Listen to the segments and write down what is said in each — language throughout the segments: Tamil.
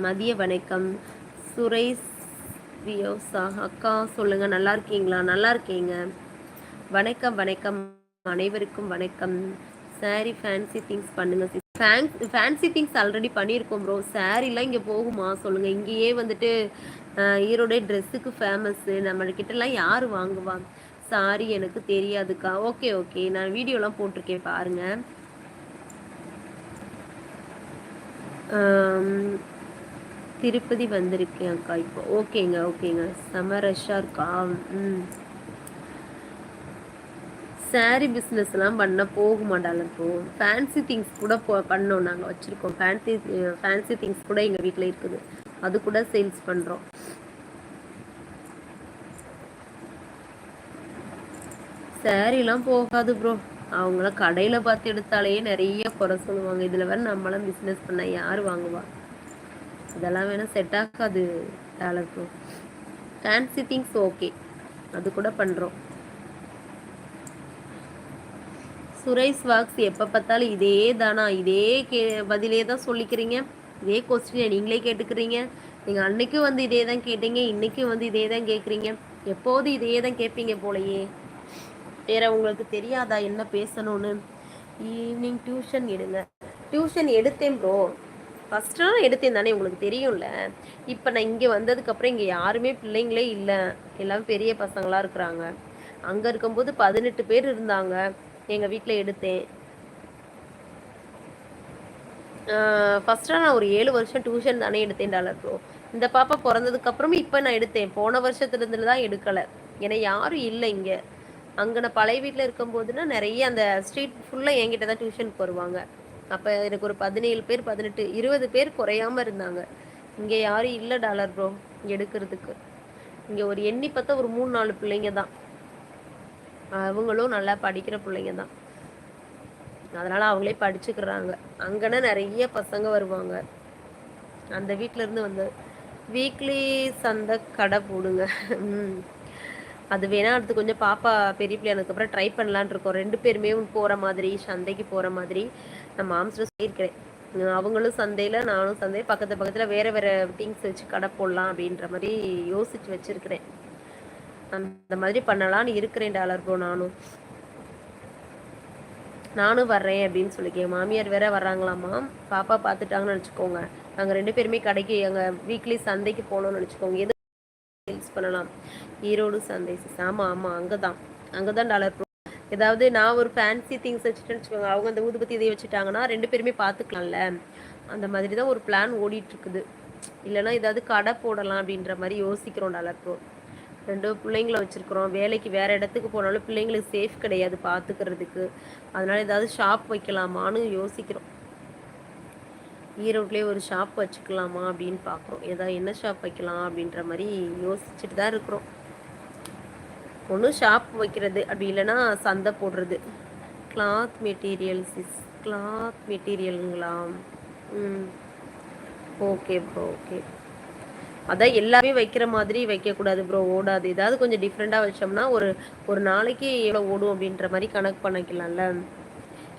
மதிய வணக்கம். சுரேஷ் வியோசா அக்கா சொல்லுங்க. நல்லா இருக்கீங்களா? நல்லா இருக்கீங்க. வணக்கம் வணக்கம். அனைவருக்கும் வணக்கம். சாரி ஃபேன்சி திங்ஸ் பண்ணுங்க ஃபேன்சி திங்ஸ் ஆல்ரெடி பண்ணியிருக்கோம் ப்ரோ சாரிலாம் இங்கே போகுமா? சொல்லுங்க. இங்கேயே வந்துட்டு ஈரோடைய ட்ரெஸ்ஸுக்கு ஃபேமஸ்ஸு நம்மக்கிட்டலாம் யார் வாங்குவா? சாரி எனக்கு தெரியாதுக்கா. ஓகே ஓகே நான் வீடியோலாம் போட்டிருக்கேன் பாருங்கள் திருப்பதி வந்திருக்கேன் அக்கா. இப்போ ஓகேங்க ஓகேங்க. செம ரஷ்ஷாக இருக்கா? ம். சாரி பிஸ்னஸ்லாம் பண்ண போக மாட்டாங்க இப்போ ஃபேன்சி திங்ஸ் கூட போ பண்ணோம். நாங்கள் வச்சுருக்கோம். ஃபேன்சி ஃபேன்சி திங்ஸ் கூட எங்கள் வீட்டில் இருக்குது. அது கூட சேல்ஸ் பண்ணுறோம் சாரிலாம் போகாது ப்ரோ அவங்கள கடையில் பார்த்து எடுத்தாலே நிறைய குறை சொல்லுவாங்க. இதில் வேறு நம்மளாம் பிஸ்னஸ் பண்ண யார் வாங்குவா? இதெல்லாம் வேணால் செட் ஆகாது டேலருக்கும் ஃபேன்சி திங்ஸ் ஓகே அது கூட பண்ணுறோம் சுரேஷ் வாக்ஸ் எப்போ பார்த்தாலும் இதே தானா? இதே கே பதிலே தான் சொல்லிக்கிறீங்க. இதே கொஸ்டினை நீங்களே கேட்டுக்கிறீங்க. நீங்கள் அன்னைக்கும் வந்து இதே தான் கேட்டீங்க இன்றைக்கும் வந்து இதே தான் கேட்குறீங்க எப்போது இதே தான் கேட்பீங்க போலையே. வேற உங்களுக்கு தெரியாதா என்ன பேசணும்னு? ஈவினிங் டியூஷன் எடுங்க. டியூஷன் எடுத்தேன் ப்ரோ ஃபஸ்ட்டுலாம் எடுத்தேன் தானே உங்களுக்கு தெரியும்ல. இப்போ நான் இங்கே வந்ததுக்கப்புறம் இங்கே யாருமே பிள்ளைங்களே இல்லை. எல்லாம் பெரிய பசங்களாக இருக்கிறாங்க. அங்கே இருக்கும்போது பதினெட்டு பேர் இருந்தாங்க. எங்கள் வீட்டில் எடுத்தேன். ஃபஸ்ட்டாக நான் ஒரு ஏழு வருஷம் டியூஷன் தானே எடுத்தேன் டாலர் ப்ரோ இந்த பாப்பா பிறந்ததுக்கப்புறமும் இப்போ நான் எடுத்தேன். போன வருஷத்துலேருந்து தான் எடுக்கலை. ஏன்னா யாரும் இல்லை இங்கே. அங்கே நான் பழைய வீட்டில் இருக்கும்போதுன்னா நிறைய அந்த ஸ்ட்ரீட் ஃபுல்லாக என்கிட்ட தான் டியூஷனுக்கு வருவாங்க. அப்போ எனக்கு ஒரு பதினேழு பேர் பதினெட்டு இருபது பேர் குறையாமல் இருந்தாங்க. இங்கே யாரும் இல்லை டாலர் ப்ரோ எடுக்கிறதுக்கு. இங்கே ஒரு எண்ணி பார்த்தா ஒரு மூணு நாலு பிள்ளைங்க தான். அவங்களும் நல்லா படிக்கிற பிள்ளைங்க தான். அதனால் அவங்களே படிச்சுக்கிறாங்க. அங்கன்னா நிறைய பசங்க வருவாங்க. அந்த வீட்டிலேருந்து வந்து வீக்லி சந்தை கடை போடுங்க. ம். அது வேணால் அடுத்து கொஞ்சம் பாப்பா பெரிய பிள்ளையானதுக்கு அப்புறம் ட்ரை பண்ணலான் இருக்கோம். ரெண்டு பேருமே போகிற மாதிரி சந்தைக்கு போகிற மாதிரி. நான் மாம்ஸ்டர் சொல்லியிருக்கிறேன். அவங்களும் சந்தையில் நானும் சந்தை பக்கத்து பக்கத்தில் வேறு வேறு திங்ஸ் வச்சு கடை போடலாம் அப்படின்ற மாதிரி யோசிச்சு வச்சுருக்கிறேன். அந்த மாதிரி பண்ணலான்னு இருக்கிறேன் டாலர் ப்ரோ நானும். நானும் வர்றேன் அப்படின்னு சொல்லிக்கேன் மாமியார் வேற வர்றாங்களாமா பாப்பா பார்த்துட்டாங்கன்னு நினச்சிக்கோங்க. நாங்கள் ரெண்டு பேருமே கடைக்கு எங்கள் வீக்லி சந்தைக்கு போகணும்னு நினச்சிக்கோங்க. எது யூஸ் பண்ணலாம். ஈரோடு சந்தை ஆமாம் ஆமாம் அங்கே தான் அங்கே தான் டாலர் ஏதாவது நான் ஒரு ஃபேன்சி திங்ஸ் வச்சுட்டேன்னு வச்சுக்கோங்க அவங்க அந்த ஊதுபத்தி இதை வச்சுட்டாங்கன்னா ரெண்டு பேருமே பார்த்துக்கலாம்ல அந்த மாதிரி தான் ஒரு பிளான் ஓடிட்டுருக்குது. இல்லைனா ஏதாவது கடை போடலாம் அப்படின்ற மாதிரி யோசிக்கிறோம் டாலர் ப்ரோ ரெண்டு பிள்ளைங்கள வச்சுருக்குறோம். வேலைக்கு வேறு இடத்துக்கு போனாலும் பிள்ளைங்களுக்கு சேஃப் கிடையாது பார்த்துக்கிறதுக்கு அதனால் ஏதாவது ஷாப் வைக்கலாமான்னு யோசிக்கிறோம். ஈரோட்லேயே ஒரு ஷாப் வச்சுக்கலாமா அப்படின்னு பார்க்குறோம். ஏதாவது என்ன ஷாப் வைக்கலாம் அப்படின்ற மாதிரி யோசிச்சுட்டு தான் இருக்கிறோம். ஒன்றும் ஷாப் வைக்கிறது அப்படி இல்லைன்னா சந்தை போடுறது. கிளாத் மெட்டீரியல்ஸ் இஸ் கிளாத் மெட்டீரியலுங்களா ம். ஓகே ப்ரோ ஓகே அதான் எல்லாமே வைக்கிற மாதிரி வைக்கக்கூடாது ப்ரோ ஓடாது. ஏதாவது கொஞ்சம் டிஃப்ரெண்ட்டாக வச்சோம்னா ஒரு ஒரு நாளைக்கு எவ்வளோ ஓடும் அப்படின்ற மாதிரி கணக்கு பண்ணிக்கலாம்ல.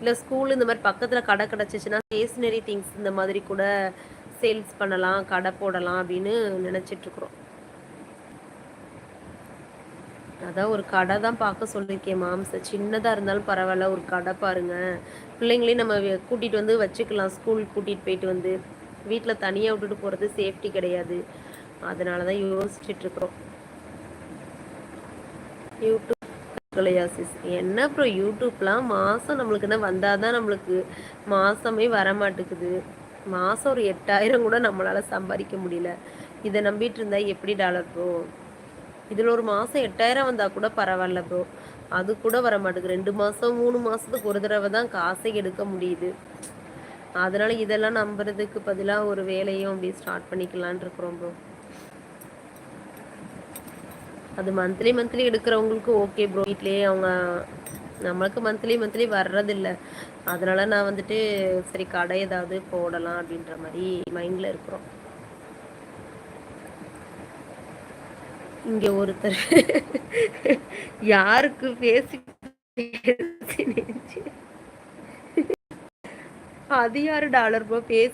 இல்லை ஸ்கூல் இந்த மாதிரி பக்கத்தில் கடை கிடச்சிச்சின்னா ஸ்டேஷ்னரி திங்ஸ் இந்த மாதிரி கூட சேல்ஸ் பண்ணலாம் கடை போடலாம் அப்படின்னு நினச்சிட்ருக்குறோம் அதான் ஒரு கடை தான் பார்க்க சொல்லியிருக்கேன் மாம்ச சின்னதாக இருந்தாலும் பரவாயில்ல ஒரு கடை பாருங்க. பிள்ளைங்களையும் நம்ம கூட்டிகிட்டு வந்து வச்சுக்கலாம் ஸ்கூல் கூட்டிகிட்டு போயிட்டு வந்து. வீட்டில் தனியாக விட்டுட்டு போகிறது சேஃப்டி கிடையாது. அதனால தான் யோசிச்சுட்ருக்குறோம் யூடியூப் கலையாசிஸ் என்ன அப்புறம் யூடியூப்லாம் மாதம் நம்மளுக்கு என்ன வந்தால் தான் நம்மளுக்கு மாதமே வர மாட்டேங்குது மாதம் ஒரு எட்டாயிரம் கூட நம்மளால் சம்பாதிக்க முடியல. இதை நம்பிட்டு இருந்தால் எப்படி டாலர் ப்ரோ இதில் ஒரு மாதம் எட்டாயிரம் வந்தால் கூட பரவாயில்ல ப்ரோ அது கூட வர மாட்டேங்குது ரெண்டு மாதம் மூணு மாதத்துக்கு ஒரு தடவை தான் காசை எடுக்க முடியுது. அதனால் இதெல்லாம் நம்புறதுக்கு பதிலாக ஒரு வேலையும் அப்படி ஸ்டார்ட் பண்ணிக்கலான் இருக்கிறோம் ப்ரோ அது மந்த்லி மந்த்லி எடுக்கிறவங்களுக்கு ஓகே ப்ரோ வீட்லேயே அவங்க நம்மளுக்கு மந்த்லி மந்த்லி வர்றதில்ல. அதனால நான் வந்துட்டு சரி கடை ஏதாவது போடலாம் அப்படின்ற மாதிரி மைண்டில் இருக்கிறோம். இங்கே ஒருத்தர் யாருக்கு பேசி அது யாரு டாலர் பேசி